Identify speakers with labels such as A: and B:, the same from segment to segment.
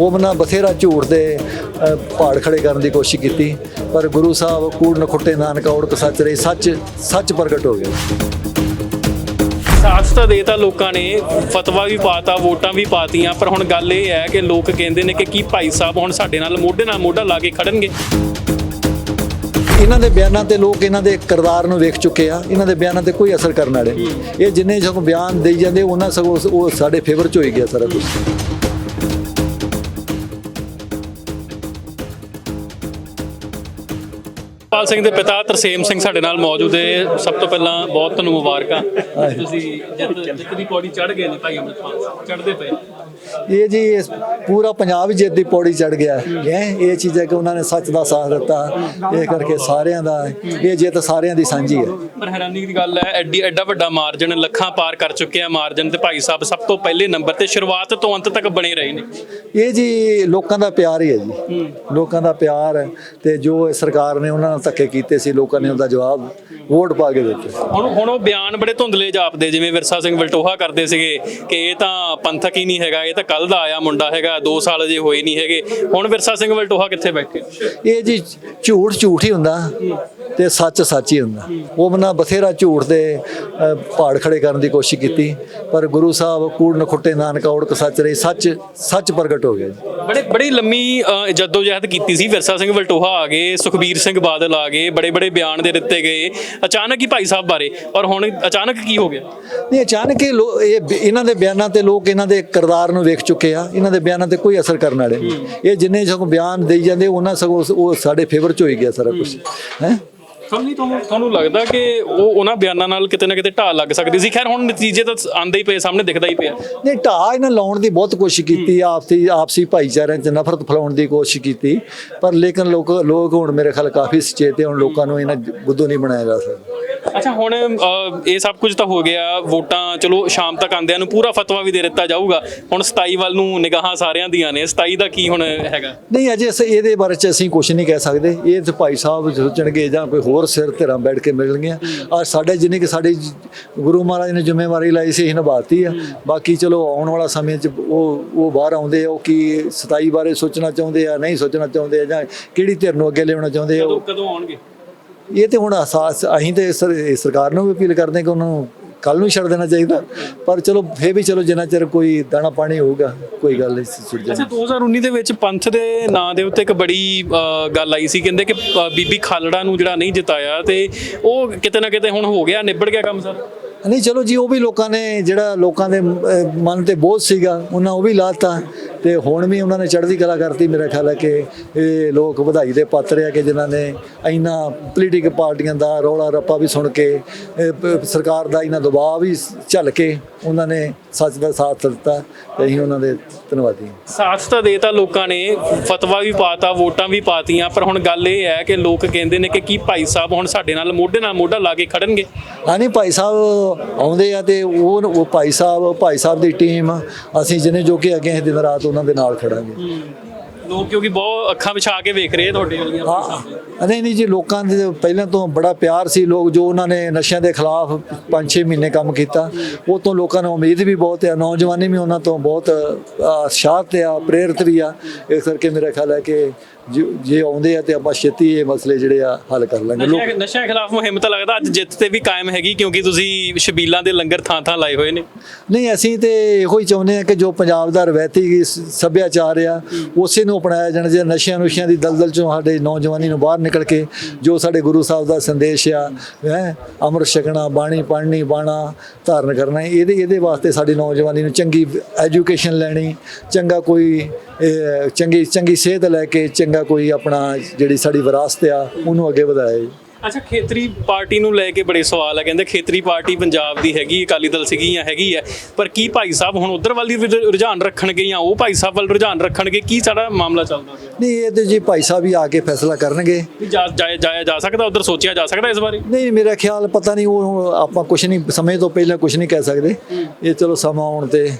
A: ਉਹਨਾਂ ਬਥੇਰਾ ਝੂਠ ਦੇ ਪਹਾੜ ਖੜੇ ਕਰਨ ਦੀ ਕੋਸ਼ਿਸ਼ ਕੀਤੀ। ਪਰ ਗੁਰੂ ਸਾਹਿਬ ਕੂੜ ਨਖੁੱਟੇ ਨਾਨਕ ਔੜਕ ਸੱਚ ਰਹੇ ਸੱਚ ਸੱਚ ਪ੍ਰਗਟ ਹੋ ਗਿਆ
B: ਸਾਥ ਤਾਂ ਦੇਤਾ ਲੋਕਾਂ ਨੇ ਫਤਵਾ ਵੀ ਪਾਤਾ ਵੋਟਾਂ ਵੀ ਪਾਤੀਆਂ ਪਰ ਹੁਣ ਗੱਲ ਇਹ ਹੈ ਕਿ ਲੋਕ ਕਹਿੰਦੇ ਨੇ ਕਿ ਕੀ ਭਾਈ ਸਾਹਿਬ ਹੁਣ ਸਾਡੇ ਨਾਲ ਮੋਢੇ ਨਾਲ ਮੋਢਾ ਲਾ ਕੇ ਖੜਨਗੇ।
A: ਇਹਨਾਂ ਦੇ ਬਿਆਨਾਂ ਤੇ ਲੋਕ ਇਹਨਾਂ ਦੇ ਕਿਰਦਾਰ ਨੂੰ ਵੇਖ ਚੁੱਕੇ ਆ। ਇਹਨਾਂ ਦੇ ਬਿਆਨਾਂ ਤੇ ਕੋਈ ਅਸਰ ਕਰਨ ਵਾਲੇ ਇਹ ਜਿੰਨੇ ਸਗੋਂ ਬਿਆਨ ਦੇਈ ਜਾਂਦੇ ਉਹਨਾਂ ਸਗੋਂ ਉਹ ਸਾਡੇ ਫੇਵਰ ਚ ਹੋਈ ਗਿਆ ਸਾਰਾ ਕੁਝ
B: ਪਾਲ ਸਿੰਘ ਦੇ ਪਿਤਾ ਤਰਸੇਮ ਸਿੰਘ ਸਾਡੇ ਨਾਲ ਮੌਜੂਦ ਹੈ। ਸਭ ਤੋਂ ਪਹਿਲਾਂ ਬਹੁਤ ਤੁਹਾਨੂੰ ਮੁਬਾਰਕਾਂ। ਤੁਸੀਂ ਜਿੱਤ ਜਿੱਤ ਦੀ ਪੌੜੀ ਚੜ ਗਏ ਨੇ ਭਾਈ ਅਮਰਪਾਲ ਚੜਦੇ ਪਏ।
A: ਇਹ ਜੀ ਇਸ ਪੂਰਾ ਪੰਜਾਬ ਜਿੱਤ ਦੀ ਪੌੜੀ ਚੜ ਗਿਆ। ਹੈ ਇਹ ਚੀਜ਼ ਹੈ ਕਿ ਉਹਨਾਂ ਨੇ ਸੱਚ ਦਾ ਸਾਥ ਦਿੱਤਾ। ਇਹ ਕਰਕੇ ਸਾਰਿਆਂ ਦਾ ਇਹ ਜਿੱਤ ਸਾਰਿਆਂ ਦੀ ਸਾਂਝੀ ਹੈ।
B: ਪਰ ਹੈਰਾਨੀ ਦੀ ਗੱਲ ਹੈ ਐਡੀ ਐਡਾ ਵੱਡਾ ਮਾਰਜਨ ਲੱਖਾਂ ਪਾਰ ਕਰ ਚੁੱਕੇ ਆ ਮਾਰਜਨ ਤੇ ਭਾਈ ਸਾਹਿਬ ਸਭ ਤੋਂ ਪਹਿਲੇ ਨੰਬਰ ਤੇ। ਸ਼ੁਰੂਆਤ ਤੋਂ ਅੰਤ ਤੱਕ ਬਣੇ ਰਹੇ ਨੇ।
A: ਇਹ ਜੀ ਲੋਕਾਂ ਦਾ ਪਿਆਰ ਹੀ ਹੈ ਜੀ। ਲੋਕਾਂ ਦਾ ਪਿਆਰ ਹੈ ਤੇ ਜੋ ਸਰਕਾਰ ਨੇ ਉਹਨਾਂ ਨਾਲ ਧੱਕੇ ਕੀਤੇ ਸੀ ਲੋਕਾਂ ਨੇ ਉਹਦਾ ਜਵਾਬ ਵੋਟ ਪਾ ਕੇ ਦਿੱਤੇ।
B: ਹੁਣ ਹੁਣ ਉਹ ਬਿਆਨ ਬੜੇ ਧੁੰਦਲੇ ਜਾਪਦੇ ਜਿਵੇਂ ਵਿਰਸਾ ਸਿੰਘ ਵਲਟੋਹਾ ਕਰਦੇ ਸੀਗੇ ਕਿ ਇਹ ਤਾਂ ਪੰਥਕ ਹੀ ਨਹੀਂ ਹੈਗਾ ਇਹ ਤਾਂ ਕੱਲ ਦਾ ਆਇਆ ਮੁੰਡਾ ਹੈਗਾ 2 ਸਾਲ ਅਜੇ ਹੋਏ ਨਹੀਂ ਹੈਗੇ। ਹੁਣ ਵਿਰਸਾ ਸਿੰਘ ਵਲਟੋਹਾ ਕਿੱਥੇ ਬੈਠੇ?
A: ਇਹ ਜੀ ਝੂਠ ਝੂਠ ਹੀ ਹੁੰਦਾ। ਤੇ ਸੱਚ ਸੱਚ ਹੀ ਹੁੰਦਾ। ਉਹ ਬੰਦਾ ਬਥੇਰਾ ਝੂਠ ਦੇ ਪਹਾੜ ਖੜੇ ਕਰਨ ਦੀ ਕੋਸ਼ਿਸ਼ ਕੀਤੀ। ਪਰ ਗੁਰੂ ਸਾਹਿਬ ਕੂੜ ਨਖੁੱਟੇ ਨਾਨਕ ਔੜਕ ਸੱਚ ਰਹੇ। ਸੱਚ ਸੱਚ ਪ੍ਰਗਟ ਹੋ ਗਿਆ ਜੀ।
B: ਬੜੇ ਬੜੀ ਲੰਮੀ ਅ, ਜਹਿਦ ਕੀਤੀ ਸੀ। ਵਿਰਸਾ ਸਿੰਘ ਵਲਟੋਹਾ ਆ ਗਏ ਸੁਖਬੀਰ ਸਿੰਘ ਬਾਦਲ ਆ ਗਏ ਬੜੇ ਬੜੇ ਬਿਆਨ ਦੇ ਦਿੱਤੇ ਗਏ। ਅਚਾਨਕ ਹੀ ਭਾਈ ਸਾਹਿਬ ਬਾਰੇ। ਔਰ ਹੁਣ ਅਚਾਨਕ ਕੀ ਹੋ ਗਿਆ?
A: ਨਹੀਂ ਅਚਾਨਕ ਇਹ ਲੋ- ਇਹ ਇਹਨਾਂ ਦੇ ਬਿਆਨਾਂ ਤੇ ਲੋਕ ਇਹਨਾਂ ਦੇ ਕਿਰਦਾਰ ਨੂੰ ਵੇਖ ਚੁੱਕੇ ਆ। ਇਹਨਾਂ ਦੇ ਬਿਆਨਾਂ ਤੇ ਕੋਈ ਅਸਰ ਕਰਨ ਵਾਲੇ ਇਹ ਜਿੰਨੇ ਸਗੋਂ ਬਿਆਨ ਦੇਈ ਜਾਂਦੇ ਉਹਨਾਂ ਸਗੋਂ ਉਹ ਸਾਡੇ ਫੇਵਰ ਚ ਹੋਈ ਗਿਆ ਸਾਰਾ ਕੁਝ ਹੈ?
B: ਸਮਝੀ ਤੁਹਾਨੂੰ ਤੁਹਾਨੂੰ ਲੱਗਦਾ ਕਿ ਉਹ ਉਹਨਾਂ ਬਿਆਨਾਂ ਨਾਲ ਕਿਤੇ ਨਾ ਕਿਤੇ ਢਾਲ ਲੱਗ ਸਕਦੀ ਸੀ? ਖੈਰ ਹੁਣ ਨਤੀਜੇ ਤਾਂ ਆਂਦੇ ਹੀ ਪਏ ਸਾਹਮਣੇ ਦਿਖਦਾ ਹੀ ਪਿਆ।
A: ਨਹੀਂ ਢਾਹ ਇਹਨਾਂ ਲਾਉਣ ਦੀ ਬਹੁਤ ਕੋਸ਼ਿਸ਼ ਕੀਤੀ ਆਪਸੀ ਆਪਸੀ ਭਾਈਚਾਰਿਆਂ 'ਚ ਨਫ਼ਰਤ ਫੈਲਾਉਣ ਦੀ ਕੋਸ਼ਿਸ਼ ਕੀਤੀ ਪਰ ਲੇਕਿਨ ਲੋਕ ਲੋਕ ਹੁਣ ਮੇਰੇ ਖਿਆਲ ਕਾਫੀ ਸੁਚੇਤ ਹੈ ਹੁਣ ਲੋਕਾਂ ਨੂੰ ਇਹਨਾਂ ਬੁੱਧੂ ਨਹੀਂ ਬਣਾਇਆ ਜਾ ਸਕਦਾ।
B: ਅੱਛਾ ਹੁਣ ਅ, ਇਹ ਸਭ ਕੁਝ ਤਾਂ ਹੋ ਗਿਆ ਵੋਟਾਂ ਚਲੋ ਸ਼ਾਮ ਤੱਕ ਆਂਦਿਆਂ ਨੂੰ ਪੂਰਾ ਫਤਵਾ ਵੀ ਦੇ ਦਿੱਤਾ ਜਾਊਗਾ। ਹੁਣ 27 ਵੱਲ ਨੂੰ ਨਿਗਾਹਾਂ ਸਾਰਿਆਂ ਦੀਆਂ ਨੇ 27 ਦਾ ਕੀ ਹੁਣ ਹੈਗਾ?
A: ਨਹੀਂ ਅਜੇ ਅਸੀਂ ਇਹਦੇ ਬਾਰੇ ਚ ਅਸੀਂ ਕੁਝ ਨਹੀਂ ਕਹਿ ਸਕਦੇ। ਇਹ ਤੇ ਭਾਈ ਸਾਹਿਬ ਸੋਚਣਗੇ ਜਾਂ ਕੋਈ ਹੋਰ ਸਿਰ ਧਿਰਾਂ ਬੈਠ ਕੇ ਮਿਲਣਗੇ ਆ ਸਾਡੇ ਜਿੰਨੇ ਕਿ ਸਾਡੀ ਜ- ਗੁਰੂ ਮਹਾਰਾਜ ਨੇ ਜ਼ਿੰਮੇਵਾਰੀ ਲਾਈ ਸੀ ਇਹ ਨਿਭਾਤੀ ਆ। ਬਾਕੀ ਚਲੋ ਆਉਣ ਵਾਲਾ ਸਮੇਂ ਚ ਉਹ ਉਹ ਬਾਹਰ ਆਉਂਦੇ ਆ ਉਹ ਕੀ 27 ਬਾਰੇ ਸੋਚਣਾ ਚਾਹੁੰਦੇ ਆ ਨਹੀਂ ਸੋਚਣਾ ਚਾਹੁੰਦੇ ਆ ਜਾਂ ਕਿਹੜੀ ਧਿਰ ਨੂੰ ਅੱਗੇ ਲਿਆਉਣਾ ਚਾਹੁੰਦੇ ਆ ਉਹ-
B: ਕਦੋਂ ਆਉਣਗੇ?
A: ਇਹ ਤੇ ਹੁਣ ਅਹਿਸਾਸ ਅਸੀਂ ਤੇ ਸਰਕਾਰ ਨੂੰ ਵੀ ਅਪੀਲ ਕਰਦੇ ਕਿ ਉਹਨਾਂ ਨੂੰ ਕੱਲ ਨੂੰ ਛੱਡ ਦੇਣਾ ਚਾਹੀਦਾ। ਪਰ ਚਲੋ ਫੇਰ ਵੀ ਚਲੋ ਜਿੰਨਾ ਚਿਰ ਕੋਈ ਦਾਣਾ ਪਾਣੀ ਹੋਊਗਾ ਕੋਈ ਗੱਲ ਨਹੀਂ ਛੁੱਟ ਜਾਣਾ
B: ਅੱਛਾ 2019 ਦੇ ਵਿੱਚ ਪੰਥ ਦੇ ਨਾਂ ਦੇ ਉੱਤੇ ਇੱਕ ਬੜੀ ਗੱਲ ਆਈ ਸੀ ਕਹਿੰਦੇ ਕਿ ਬੀਬੀ ਖਾਲੜਾ ਨੂੰ ਜਿਹੜਾ ਨਹੀਂ ਜਿਤਾਇਆ ਤੇ ਉਹ ਕਿਤੇ ਨਾ ਕਿਤੇ ਹੁਣ ਹੋ ਗਿਆ ਨਿਬੜ ਗਿਆ ਕੰਮ ਸਰ?
A: ਨਹੀਂ ਚਲੋ ਜੀ ਉਹ ਵੀ ਲੋਕਾਂ ਨੇ ਜਿਹੜਾ ਲੋਕਾਂ ਦੇ ਮਨ ਤੇ ਬੋਝ ਸੀਗਾ ਉਹਨਾਂ ਉਹ ਵੀ ਲਾਤਾ। ਤੇ ਹੁਣ ਵੀ ਉਹਨਾਂ ਨੇ ਚੜ੍ਹਦੀ ਕਲਾ ਕਰਤੀ ਮੇਰਾ ਖਿਆਲ ਹੈ ਕਿ ਇਹ ਲੋਕ ਵਧਾਈ ਦੇ ਪਾਤਰ ਆ ਕਿ ਜਿਨ੍ਹਾਂ ਨੇ ਇੰਨਾ ਪੋਲੀਟੀਕਲ ਪਾਰਟੀਆਂ ਦਾ ਰੌਲਾ ਰੱਪਾ ਵੀ ਸੁਣ ਕੇ ਸਰਕਾਰ ਦਾ ਇਹਨਾਂ ਦਬਾਅ ਵੀ ਝੱਲ ਕੇ ਉਹਨਾਂ ਨੇ ਸੱਚ ਦਾ ਸਾਥ ਦਿੱਤਾ ਤੇ ਅਸੀਂ ਉਹਨਾਂ ਦੇ ਧੰਨਵਾਦੀ
B: ਸਾਥ ਤਾਂ ਦੇਤਾ ਲੋਕਾਂ ਨੇ ਫਤਵਾ ਵੀ ਪਾਤਾ ਵੋਟਾਂ ਵੀ ਪਾਤੀਆਂ ਪਰ ਹੁਣ ਗੱਲ ਇਹ ਹੈ ਕਿ ਲੋਕ ਕਹਿੰਦੇ ਨੇ ਕਿ ਕੀ ਭਾਈ ਸਾਹਿਬ ਹੁਣ ਸਾਡੇ ਨਾਲ ਮੋਢੇ ਨਾਲ ਮੋਢਾ ਲਾ ਕੇ ਖੜਨਗੇ।
A: ਹਾਂ ਨਹੀਂ ਭਾਈ ਸਾਹਿਬ ਆਉਂਦੇ ਆ ਤੇ ਉਹ ਉਹ ਭਾਈ ਸਾਹਿਬ ਭਾਈ ਸਾਹਿਬ ਦੀ ਟੀਮ ਅਸੀਂ ਜਿਹਨੇ ਜੋ ਕਿ ਅੱਗੇ ਦਿਨ ਰਾਤ ਉਹਨਾਂ ਦੇ ਨਾਲ ਖੜਾਂਗੇ।
B: ਲੋਕ ਕਿਉਂਕਿ ਬਹੁਤ ਅੱਖਾਂ ਵਿਛਾ ਕੇ ਵੇਖ ਰਹੇ ਆ ਤੁਹਾਡੇ ਵਾਲੀਆਂ
A: ਹਾਂ। ਨਹੀਂ ਨਹੀਂ ਜੀ ਲੋਕਾਂ ਦੇ ਪਹਿਲਾਂ ਤੋਂ ਬੜਾ ਪਿਆਰ ਸੀ ਲੋਕ ਜੋ ਉਹਨਾਂ ਨੇ ਨਸ਼ਿਆਂ ਦੇ ਖਿਲਾਫ 5-6 ਮਹੀਨੇ ਕੰਮ ਕੀਤਾ ਉਹ ਤੋਂ ਲੋਕਾਂ ਨੂੰ ਉਮੀਦ ਵੀ ਬਹੁਤ ਹੈ ਨੌਜਵਾਨੀ ਵੀ ਉਹਨਾਂ ਤੋਂ ਬਹੁਤ ਸ਼ਾਤ ਆ ਪ੍ਰੇਰਿਤ ਵੀ ਆ। ਇਸ ਕਰਕੇ ਮੇਰਾ ਖਿਆਲ ਹੈ ਕਿ ਜੇ- ਆਉਂਦੇ ਆ ਤੇ ਆਪਾਂ ਛੇਤੀ ਇਹ ਮਸਲੇ ਜਿਹੜੇ ਆ ਹੱਲ ਕਰ ਲਾਂਗੇ। ਲੋਕ
B: ਨਸ਼ਿਆਂ ਖਿਲਾਫ ਮੁਹਿੰਮ ਤਾਂ ਲੱਗਦਾ ਅੱਜ ਜਿੱਤ ਤੇ ਵੀ ਕਾਇਮ ਹੈਗੀ ਕਿਉਂਕਿ ਤੁਸੀਂ ਸ਼ਬੀਲਾਂ ਦੇ ਲੰਗਰ ਥਾਂ ਥਾਂ ਲਾਏ ਹੋਏ ਨੇ।
A: ਨਹੀਂ ਅਸੀਂ ਤੇ ਇਹੋ ਹੀ ਚਾਹੁੰਦੇ ਹਾਂ ਕਿ ਜੋ ਪੰਜਾਬ ਦਾ ਰਵਾਇਤੀ ਸੱਭਿਆਚਾਰ ਆ ਉਸੇ ਨੂੰ ਅਪਣਾਇਆ ਜਾਣਾ, ਜੇ ਨਸ਼ਿਆਂ ਨੁਸ਼ਿਆਂ ਦੀ ਦਲਦਲ ਚੋਂ ਸਾਡੇ ਨੌਜਵਾਨੀ ਨੂੰ ਬਾਹਰ ਨਿਕਲ ਕੇ ਜੋ ਸਾਡੇ ਗੁਰੂ ਸਾਹਿਬ ਦਾ ਸੰਦੇਸ਼ ਆ, ਹੈ, ਅੰਮ੍ਰਿਤ ਛਕਣਾ, ਬਾਣੀ ਪੜ੍ਹਨੀ, ਬਾਣਾ ਧਾਰਨ ਕਰਨਾ, ਇਹਦੇ ਇਹਦੇ ਵਾਸਤੇ ਸਾਡੀ ਨੌਜਵਾਨੀ ਨੂੰ ਚੰਗੀ ਐਜੂਕੇਸ਼ਨ ਲੈਣੀ, ਚੰਗਾ ਕੋਈ ਚੰਗੀ ਚੰਗੀ ਸਿਹਤ ਲੈ ਕੇ ਚੰਗਾ ਕੋਈ ਆਪਣਾ ਜਿਹੜੀ ਸਾਡੀ ਵਿਰਾਸਤ ਆ, ਉਹਨੂੰ ਅੱਗੇ ਵਧਾਏ
B: ਅੱਛਾ ਖੇਤਰੀ ਪਾਰਟੀ ਨੂੰ ਲੈ ਕੇ ਬੜੇ ਸਵਾਲ ਹੈ ਕਹਿੰਦੇ ਖੇਤਰੀ ਪਾਰਟੀ ਪੰਜਾਬ ਦੀ ਹੈਗੀ ਅਕਾਲੀ ਦਲ ਸੀਗੀ ਜਾਂ ਹੈਗੀ ਹੈ ਪਰ ਕੀ ਭਾਈ ਸਾਹਿਬ ਹੁਣ ਉਧਰ ਵੱਲ ਰੁਝ- ਰੁਝਾਨ ਰੱਖਣਗੇ ਜਾਂ ਉਹ ਭਾਈ ਸਾਹਿਬ ਵੱਲ ਰੁਝਾਨ ਰੱਖਣਗੇ? ਕੀ ਸਾਡਾ ਮਾਮਲਾ ਚੱਲਦਾ ਪਿਆ?
A: ਨਹੀਂ ਇਹ ਤੇ ਜੀ ਭਾਈ ਸਾਹਿਬ ਹੀ ਆ ਕੇ ਫੈਸਲਾ ਕਰਨਗੇ।
B: ਵੀ ਜਾਇਆ ਜਾਇਆ ਜਾ ਸਕਦਾ ਉਧਰ ਸੋਚਿਆ ਜਾ ਸਕਦਾ ਇਸ ਬਾਰੇ?
A: ਨਹੀਂ ਮੇਰਾ ਖਿਆਲ ਪਤਾ ਨਹੀਂ ਉਹ ਆਪਾਂ ਕੁਝ ਨਹੀਂ ਸਮੇਂ ਤੋਂ ਪਹਿਲਾਂ ਕੁਝ ਨਹੀਂ ਕਹਿ ਸਕਦੇ। ਇਹ ਚਲੋ ਸਮਾਂ ਆਉਣ ਤੇ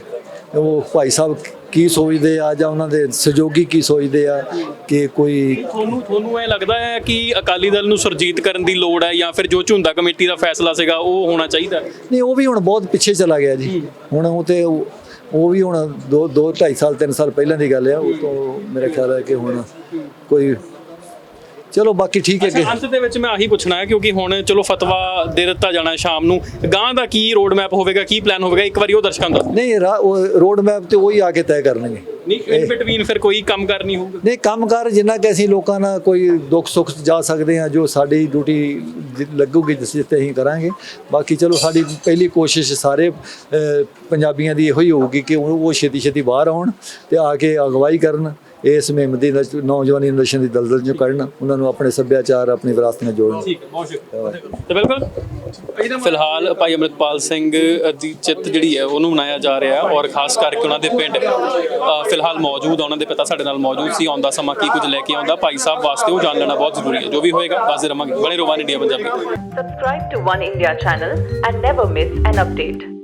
A: ਉਹ ਭਾਈ ਸਾਹਿਬ ਕੀ ਸੋਚਦੇ ਆ ਜਾਂ ਉਹਨਾਂ ਦੇ ਸਹਿਯੋਗੀ ਕੀ ਸੋਚਦੇ ਆ ਕਿ ਕੋਈ
B: ਤੁਹਾਨੂੰ ਤੁਹਾਨੂੰ ਇਹ ਲੱਗਦਾ ਹੈ ਕਿ ਅਕਾਲੀ ਦਲ ਨੂੰ ਸੁਰਜੀਤ ਕਰਨ ਦੀ ਲੋੜ ਹੈ ਜਾਂ ਫਿਰ ਜੋ ਝੁੰਦਾ ਕਮੇਟੀ ਦਾ ਫੈਸਲਾ ਸੀਗਾ ਉਹ ਹੋਣਾ ਚਾਹੀਦਾ?
A: ਨਹੀਂ ਉਹ ਵੀ ਹੁਣ ਬਹੁਤ ਪਿੱਛੇ ਚਲਾ ਗਿਆ ਜੀ ਹੁਣ ਉਹ ਤੇ ਉਹ ਉਹ ਵੀ ਹੁਣ 2 2 2.5 ਸਾਲ 3 ਸਾਲ ਪਹਿਲਾਂ ਦੀ ਗੱਲ ਆ ਉਹ ਤੋਂ ਮੇਰਾ ਖਿਆਲ ਹੈ ਕਿ ਹੁਣ ਕੋਈ ਚਲੋ ਬਾਕੀ ਠੀਕ ਹੈ ਕਿ
B: ਅੰਤ ਦੇ ਵਿੱਚ ਮੈਂ ਆਹੀ ਪੁੱਛਣਾ ਹੈ ਕਿਉਂਕਿ ਹੁਣ ਚਲੋ ਫਤਵਾ ਦੇ ਦਿੱਤਾ ਜਾਣਾ ਹੈ ਸ਼ਾਮ ਨੂੰ। ਗਾਂ ਦਾ ਕੀ ਰੋਡ ਮੈਪ ਹੋਵੇਗਾ ਕੀ ਪਲਾਨ ਹੋਵੇਗਾ? ਇੱਕ ਵਾਰੀ ਉਹ ਦਰਸ਼ਕਾਂ ਨੂੰ ਦੱਸ
A: ਨਹੀਂ ਰੋਡ ਮੈਪ ਤੇ ਉਹੀ ਆ ਕੇ ਤੈਅ ਕਰਨਗੇ।
B: ਨਹੀਂ ਇਨ ਬਿਟਵੀਨ ਫਿਰ ਕੋਈ ਕੰਮ ਕਰ ਨਹੀਂ ਹੋਊਗਾ।
A: ਨਹੀਂ ਕੰਮਕਾਰ ਜਿੰਨਾ ਕਿ ਅਸੀਂ ਲੋਕਾਂ ਨਾਲ ਕੋਈ ਦੁੱਖ ਸੁੱਖ ਜਾ ਸਕਦੇ ਹਾਂ ਜੋ ਸਾਡੀ ਡਿਊਟੀ ਲੱਗੂਗੀ ਜਿਸ ਜਿੱਤੇ ਅਸੀਂ ਕਰਾਂਗੇ। ਬਾਕੀ ਚਲੋ ਸਾਡੀ ਪਹਿਲੀ ਕੋਸ਼ਿਸ਼ ਸਾਰੇ ਪੰਜਾਬੀਆਂ ਦੀ ਇਹੋ ਹੀ ਹੋਊਗੀ ਕਿ ਉਹ ਛੇਤੀ ਛੇਤੀ ਬਾਹਰ ਆਉਣ ਤੇ ਆ ਕੇ ਅਗਵਾਈ ਕਰਨ। ਇਸ ਮੁਹਿੰਮ ਦੀ ਨਸ਼- ਨੌਜਵਾਨੀ ਨਸ਼ਿਆਂ ਦੀ ਦਲਦਲ ਚੋਂ ਕੱਢਣ ਉਹਨਾਂ ਨੂੰ ਆਪਣੇ ਸੱਭਿਆਚਾਰ ਆਪਣੀ ਵਿਰਾਸਤ ਨਾਲ ਜੋੜਨ।
B: ਠੀਕ ਹੈ ਬਹੁਤ ਸ਼ੁਕਰੀਆ। ਤੇ ਬਿਲਕੁਲ? ਫਿਲਹਾਲ ਭਾਈ ਅਮਰਿਤਪਾਲ ਸਿੰਘ ਦੀ ਚਿੱਤ ਜਿਹੜੀ ਹੈ ਉਹਨੂੰ ਮਨਾਇਆ ਜਾ ਰਿਹਾ ਹੈ ਔਰ ਖਾਸ ਕਰਕੇ ਉਹਨਾਂ ਦੇ ਪਿੰਡ ਅ, ਫਿਲਹਾਲ ਮੌਜੂਦ ਆ, ਉਹਨਾਂ ਦੇ ਪਿਤਾ ਸਾਡੇ ਨਾਲ ਮੌਜੂਦ ਸੀ ਆਉਂਦਾ ਸਮਾਂ ਕੀ ਕੁਝ ਲੈ ਕੇ ਆਉਂਦਾ ਭਾਈ ਸਾਹਿਬ ਵਾਸਤੇ ਉਹ ਜਾਣ ਲੈਣਾ ਬਹੁਤ ਜ਼ਰੂਰੀ ਹੈ ਜੋ ਵੀ ਹੋਏਗਾ ਦੱਸਦੇ ਰਵਾਂਗੇ। ਬਣੇ ਰੋਵਾਨ India Punjabi.
C: Subscribe to One India channel and never miss an update.